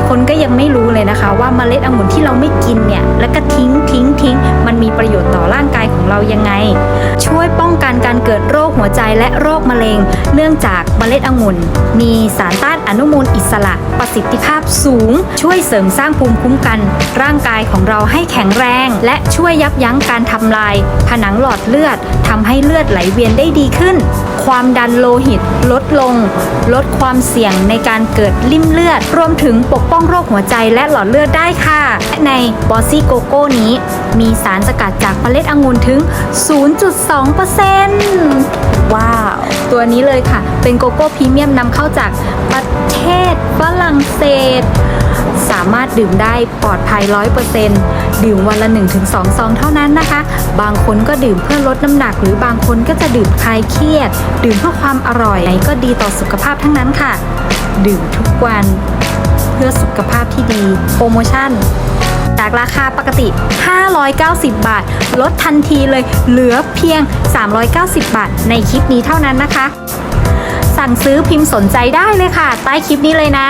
ายคนก็ยังไม่รู้เลยนะคะ ว่าเมล็ดองุ่นที่เราไม่กินเนี่ยแล้วก็ทิ้งทิ้งทิ้งมันมีประโยชน์ต่อร่างกายของเรายังไง ช่วยป้องกันการเกิดโรคหัวใจและโรคมะเร็ง เนื่องจากเมล็ดองุ่น มีสารต้านอนุมูลอิสระ ประสิทธิภาพสูง ช่วยเสริมสร้างภูมิคุ้มกัน ร่างกายของเราให้แข็งแรง และช่วยยับยั้งการทำลาย ผนังหลอดเลือดทำให้เลือดไหลเวียนได้ดีขึ้น ความดันโลหิตลดลง ลดความเสี่ยงในการเกิดลิ่มเลือด รวมถึงปกป้องโรคหัวใจและหลอดเลือดได้ค่ะและในบอสซี่โกโก้นี้ มีสารสกัดจากเมล็ดองุ่นถึง 0. 2%ว้าว ตัวนี้เลยค่ะ เป็นโกโก้พรีเมียมนำเข้าจากประเทศฝรั่งเศส สามารถดื่มได้ปลอดภัย 100%ดื่มวันละ 1-2 ซองเท่านั้นนะคะ บางคนก็ดื่มเพื่อลดน้ำหนัก หรือบางคนก็จะดื่มคลายเครียด ดื่มเพื่อความอร่อยไหนก็ดีต่อสุขภาพทั้งนั้นค่ะ ดื่มทุกวัน เพื่อสุขภาพที่ดี โปรโมชั่น จากราคาปกติ 590 บาท ลดทันทีเลยเหลือเพียง 390 บาท ในคลิปนี้เท่านั้นนะคะ สั่งซื้อพิมพ์สนใจได้เลยค่ะ ใต้คลิปนี้เลยนะ